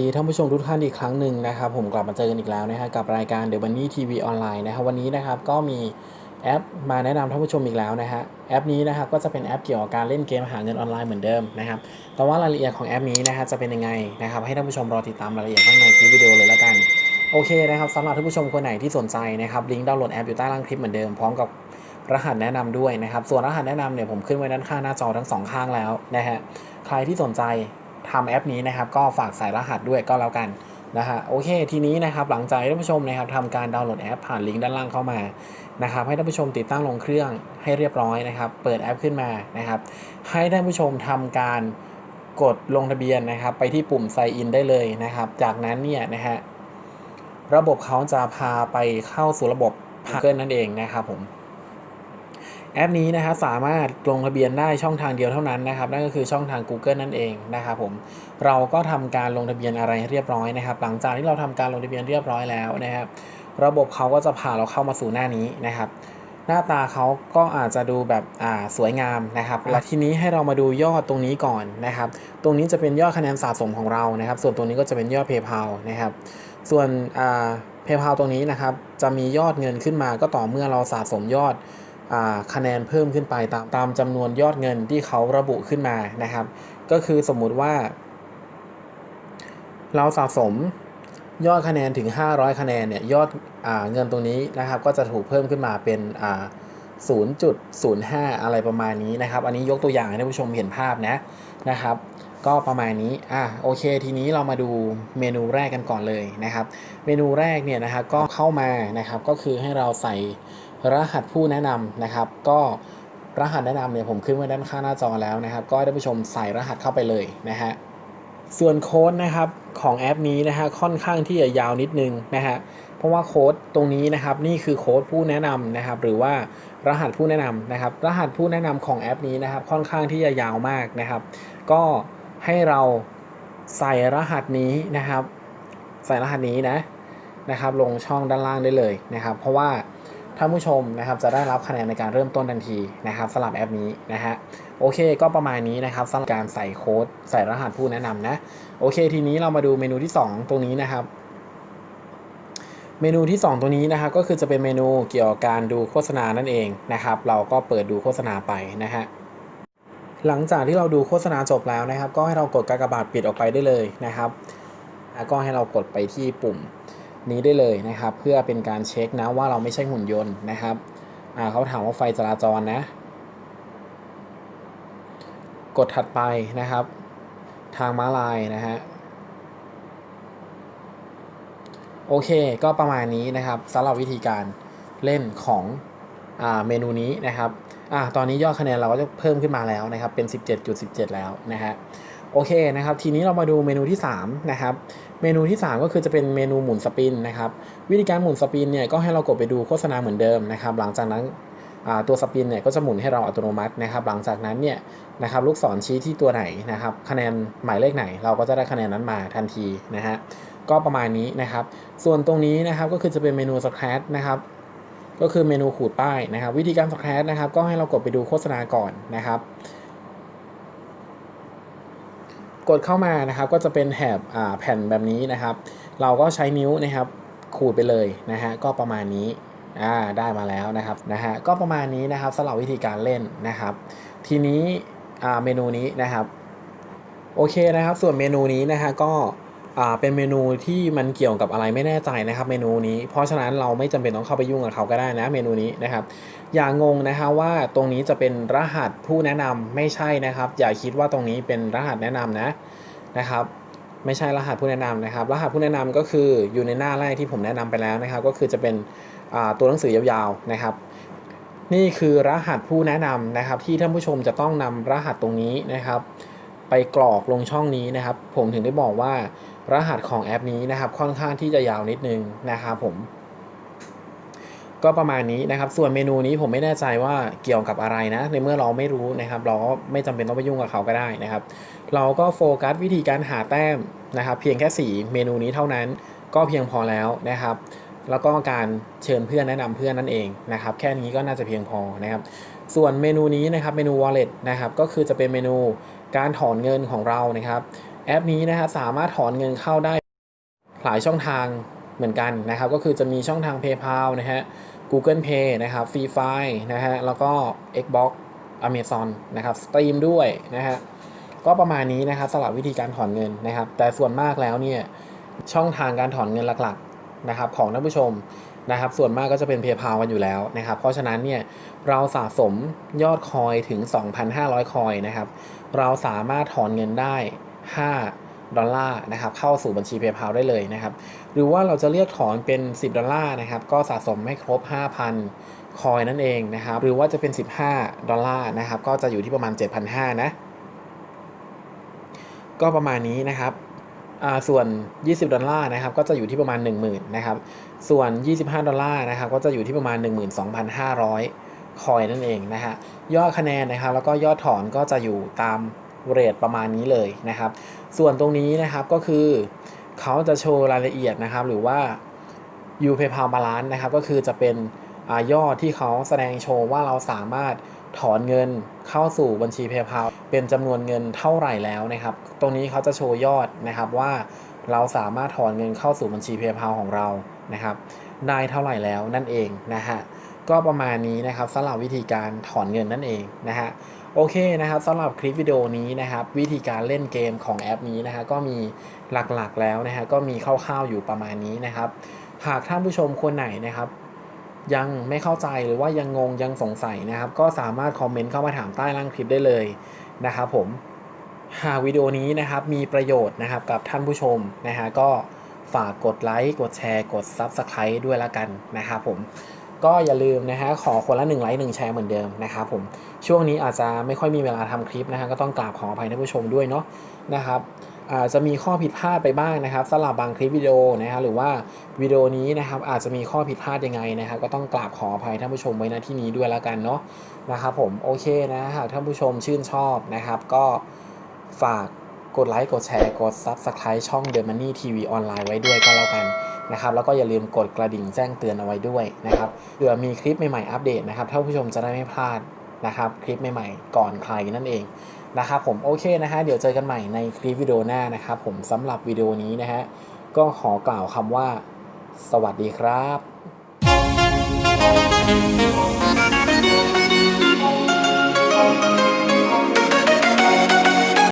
ดีท่านผู้ชมทุกท่านอีกครั้งหนึ่งนะครับ ผมกลับมาเจอกันอีกแล้วนะฮะกับรายการ The Money TV ออนไลน์นะครับวันนี้นะครับก็มีแอปมาแนะนำท่านผู้ชมอีกแล้วนะฮะแอปนี้นะครับก็จะเป็นแอปเกี่ยวกับการเล่นเกมหาเงินออนไลน์เหมือนเดิมนะครับแต่ว่ารายละเอียดของแอปนี้นะฮะจะเป็นยังไงนะครับให้ท่านผู้ชมรอติดตามรายละเอียดข้างในคลิปวิดีโอเลยแล้วกันโอเคนะครับสำหรับท่านผู้ชมคนไหนที่สนใจนะครับลิงก์ดาวน์โหลดแอปอยู่ใต้ล่างคลิปเหมือนเดิมพร้อมกับรหัสแนะนำด้วยนะครับส่วนรหัสแนะนำเนี่ยผมขึ้นไว้ด้านข้างหน้าจอทั้งสองข้างแล้วนะฮะใครที่สนใจ ทำแอปนี้นะครับก็ฝากใส่รหัสด้วยก็แล้วกันนะฮะโอเคทีนี้นะครับหลังจากท่านผู้ชมนะครับทำการดาวน์โหลดแอปผ่านลิงก์ด้านล่างเข้ามานะครับให้ท่านผู้ชมติดตั้งลงเครื่องให้เรียบร้อยนะครับ เปิดแอปขึ้นมานะครับ ให้ท่านผู้ชมทำการกดลงทะเบียนนะครับ ไปที่ปุ่ม sign in ได้เลยนะครับ จากนั้นเนี่ยนะฮะระบบเขาจะพาไปเข้าสู่ระบบ Google นั่นเองนะครับผม แอปนี้นะครับสามารถลงทะเบียนได้ช่องทางเดียวเท่านั้นนะครับนั่นก็คือช่องทาง Google นั่นเองนะครับผมเราก็ทำการลงทะเบียนอะไรเรียบร้อยนะครับ หลังจากที่เราทำการลงทะเบียนเรียบร้อยแล้วนะครับระบบเขาก็จะพาเราเข้ามาสู่หน้านี้นะครับ หน้าตาเขาก็อาจจะดูแบบอ่าสวยงามนะครับแล้วทีนี้ให้เรามาดูยอดตรงนี้ก่อนนะครับ ตรงนี้จะเป็นยอดคะแนนสะสมของเรานะครับ ส่วนตรงนี้ก็จะเป็นยอด PayPal นะครับ ส่วนอ่า PayPal ตรงนี้นะครับจะมียอดเงินขึ้นมาก็ต่อเมื่อเราสะสมยอด คะแนนเพิ่มขึ้นไปตามตามจำนวนยอดเงินที่เขาระบุขึ้นมานะครับ ก็คือสมมุติว่า เราสะสมยอดคะแนนถึง 500 คะแนนเนี่ยยอดอเงินตรงนี้นะครับ ก็จะถูกเพิ่มขึ้นมาเป็นอ่า0.05 อะไรประมาณนี้นะครับ อันนี้ยกตัวอย่างให้ท่านผู้ชมเห็นภาพนะนะครับ ก็ประมาณนี้อะโอเค ทีนี้เรามาดูเมนูแรกกันก่อนเลยนะครับ เมนูแรกเนี่ยนะครับก็เข้ามานะครับก็คือให้เราใส่ รหัสผู้แนะนำนะครับ ก็รหัสแนะนำเนี่ยผมขึ้นไว้ด้านข้างหน้าจอแล้วนะครับ ก็ให้ท่านผู้ชมใส่รหัสเข้าไปเลยนะฮะส่วนโค้ดนะครับของแอปนี้นะฮะค่อนข้างที่จะยาวนิดนึงนะฮะเพราะว่าโค้ดตรงนี้นะครับนี่คือโค้ดผู้แนะนำนะครับ หรือว่ารหัสผู้แนะนำนะครับ รหัสผู้แนะนำของแอปนี้นะครับ ค่อนข้างที่จะยาวมากนะครับ ก็ให้เราใส่รหัสนี้นะครับ ใส่รหัสนี้นะนะครับ ลงช่องด้านล่างได้เลยนะครับ เพราะว่า ท่านผู้ชมนะครับจะได้รับคะแนนในการเริ่มต้นทันทีนะครับสำหรับแอปนี้นะฮะโอเคก็ประมาณนี้นะครับสำหรับการใส่โค้ดใส่รหัสผู้แนะนำนะโอเค ทีนี้เรามาดูเมนูที่ 2 ตรงนี้นะครับ เมนูที่ 2ตรงนี้นะครับก็คือจะเป็นเมนูเกี่ยวกับการดูโฆษณานั่นเองนะครับ เราก็เปิดดูโฆษณาไปนะฮะหลังจากที่เราดูโฆษณาจบแล้วนะครับ ก็ให้เรากดกากบาทปิดออกไปได้เลยนะครับแล้วก็ให้เรากดไปที่ปุ่ม นี้ได้เลยนะครับ เพื่อเป็นการเช็คนะว่าเราไม่ใช่หุ่นยนต์นะครับอ่าเขาถามว่าไฟจราจรนะ กดถัดไปนะครับ ทางม้าลายนะฮะโอเค ก็ประมาณนี้นะครับสำหรับวิธีการเล่นของอ่าเมนูนี้นะครับอ่าตอนนี้ยอดคะแนนเราก็จะเพิ่มขึ้นมาแล้วนะครับ เป็น 17.17แล้วนะฮะ โอเคนะครับ ทีนี้เรามาดูเมนูที่3นะครับ เมนูที่ 3 ก็คือจะเป็นเมนูหมุนสปินนะครับ วิธีการหมุนสปินเนี่ยก็ให้เรากดไปดูโฆษณาเหมือนเดิมนะครับ หลังจากนั้นตัวสปินเนี่ยก็จะหมุนให้เราอัตโนมัตินะครับ หลังจากนั้นเนี่ยนะครับลูกศรชี้ที่ตัวไหนนะครับ คะแนนหมายเลขไหน เราก็จะได้คะแนนนั้นมาทันทีนะฮะก็ประมาณนี้นะครับ ส่วนตรงนี้นะครับก็คือจะเป็นเมนูสแครชนะครับก็คือเมนูขูดป้ายนะครับ วิธีการสแครชนะครับ ก็ให้เรากดไปดูโฆษณาก่อนนะครับ กดเข้ามานะครับก็จะเป็นแถบแผ่นแบบนี้นะครับ เราก็ใช้นิ้วนะครับขูดไปเลยนะฮะก็ประมาณนี้อ่าได้มาแล้วนะครับนะฮะก็ประมาณนี้นะครับสำหรับวิธีการเล่นนะครับ ทีนี้เมนูนี้นะครับโอเคนะครับ ส่วนเมนูนี้นะฮะก็ เป็นเมนูที่มันเกี่ยวกับอะไรไม่แน่ใจนะครับเมนูนี้ เพราะฉะนั้นเราไม่จำเป็นต้องเข้าไปยุ่งกับเขาก็ได้นะเมนูนี้นะครับ อย่างงงนะฮะว่าตรงนี้จะเป็นรหัสผู้แนะนำไม่ใช่นะครับ อย่าคิดว่าตรงนี้เป็นรหัสแนะนำนะนะครับ ไม่ใช่รหัสผู้แนะนำนะครับ รหัสผู้แนะนำก็คืออยู่ในหน้าแรกที่ผมแนะนำไปแล้วนะครับ ก็คือจะเป็นตัวหนังสือยาวๆนะครับนี่คือรหัสผู้แนะนำนะครับ ที่ท่านผู้ชมจะต้องนำรหัสตรงนี้นะครับ ไปกรอกลงช่องนี้นะครับ ผมถึงได้บอกว่ารหัสของแอปนี้นะครับ ค่อนข้างที่จะยาวนิดนึงนะครับผม ก็ประมาณนี้นะครับ ส่วนเมนูนี้ผมไม่แน่ใจว่าเกี่ยวกับอะไรนะ ในเมื่อเราไม่รู้นะครับ เราก็ไม่จำเป็นต้องไปยุ่งกับเขาก็ได้นะครับ เราก็โฟกัสวิธีการหาแต้มนะครับ เพียงแค่ 4 เมนูนี้เท่านั้น ก็เพียงพอแล้วนะครับแล้วก็การเชิญเพื่อนแนะนำเพื่อนนั่นเองนะครับ แค่นี้ก็น่าจะเพียงพอนะครับ ส่วนเมนูนี้นะครับเมนู wallet นะครับ ก็คือจะเป็นเมนู การถอนเงินของเรานะครับ แอปนี้นะครับสามารถถอนเงินเข้าได้หลายช่องทางเหมือนกันนะครับ ก็คือจะมีช่องทาง PayPal นะฮะ Google Pay นะครับ Free Fire นะฮะแล้วก็ Xbox Amazon นะครับ Steam ด้วยนะฮะก็ประมาณนี้นะครับสำหรับวิธีการถอนเงินนะครับ แต่ส่วนมากแล้วเนี่ยช่องทางการถอนเงินหลักๆนะครับของท่านผู้ชม นะครับส่วนมากก็จะเป็น PayPal กันอยู่แล้วนะครับเพราะฉะนั้นเนี่ยเราสะสมยอดคอยถึง 2,500 คอยนะครับเราสามารถถอนเงินได้ 5 ดอลลาร์นะครับเข้าสู่บัญชี PayPal ได้เลยนะครับหรือว่าเราจะเรียกถอนเป็น 10 ดอลลาร์นะครับก็สะสมให้ครบ 5,000 คอยนั่นเองนะครับหรือว่าจะเป็น 15 ดอลลาร์นะครับก็จะอยู่ที่ประมาณ 7,500นะก็ประมาณนี้นะครับ ส่วน 20 ดอลลาร์นะครับก็จะอยู่ที่ประมาณ 10,000นะครับส่วน 25 ดอลลาร์นะครับก็จะอยู่ที่ประมาณ 12,500 คอยนั่นเองนะฮะยอดคะแนนนะครับแล้วก็ยอดถอนก็จะอยู่ตามเรทประมาณนี้เลยนะครับ ส่วนตรงนี้นะครับก็คือเขาจะโชว์รายละเอียดนะครับ หรือว่า u PayPal Balance นะครับก็คือจะเป็นอยอดที่เขาแสดงโชว์ว่าเราสามารถ ถอนเงินเข้าสู่บัญชี PayPal เป็นจำนวนเงินเท่าไหร่แล้วนะครับ ตรงนี้เขาจะโชว์ยอดนะครับว่าเราสามารถถอนเงินเข้าสู่บัญชี PayPal ของเรานะครับ ได้เท่าไหร่แล้วนั่นเองนะฮะก็ประมาณนี้นะครับสำหรับวิธีการถอนเงินนั่นเองนะฮะโอเคนะครับสำหรับคลิปวิดีโอนี้นะครับ วิธีการเล่นเกมของแอปนี้นะฮะก็มีหลักๆแล้วนะฮะก็มีคร่าวๆอยู่ประมาณนี้นะครับ หากท่านผู้ชมคนไหนนะครับ ยังไม่เข้าใจหรือว่ายังงงยังสงสัยนะครับ ก็สามารถคอมเมนต์เข้ามาถามใต้ล่างคลิปได้เลยนะครับผมหากวิดีโอนี้นะครับมีประโยชน์นะครับกับท่านผู้ชมนะฮะก็ฝากกดไลค์กดแชร์ กด Subscribe ด้วยละกันนะครับผมก็อย่าลืมนะฮะขอคนละ1ไลค์1แชร์เหมือนเดิมนะครับผมช่วงนี้อาจจะไม่ค่อยมีเวลาทำคลิปนะฮะก็ต้องกราบขออภัยท่านผู้ชมด้วยเนาะนะครับ จจะมีข้อผิดพลาดไปบ้างนะครับสำหรับบางคลิปวิดีโอนะฮะหรือว่าวิดีโอนี้นะครับอาจจะมีข้อผิดพลาดยังไงนะครับก็ต้องกราบขออภัยท่านผู้ชมไว้ณที่นี้ด้วยแล้วกันเนาะนะครับผมโอเคนะหากท่านผู้ชมชื่นชอบนะครับ ก็ฝากกดไลค์กดแชร์กด Subscribe ช่อง The Money TV ออนไลน์ไว้ด้วยก็แล้วกันนะครับแล้วก็อย่าลืมกดกระดิ่งแจ้งเตือนเอาไว้ด้วยนะครับเผื่อมีคลิปใหม่ๆอัปเดตนะครับท่านผู้ชมจะได้ไม่พลาดนะครับคลิปใหม่ๆ ก่อนใครนั่นเอง นะครับผมโอเคนะฮะเดี๋ยวเจอกันใหม่ในคลิปวิดีโอหน้านะครับผมสำหรับวิดีโอนี้นะฮะก็ขอกล่าวคำว่า สวัสดีครับ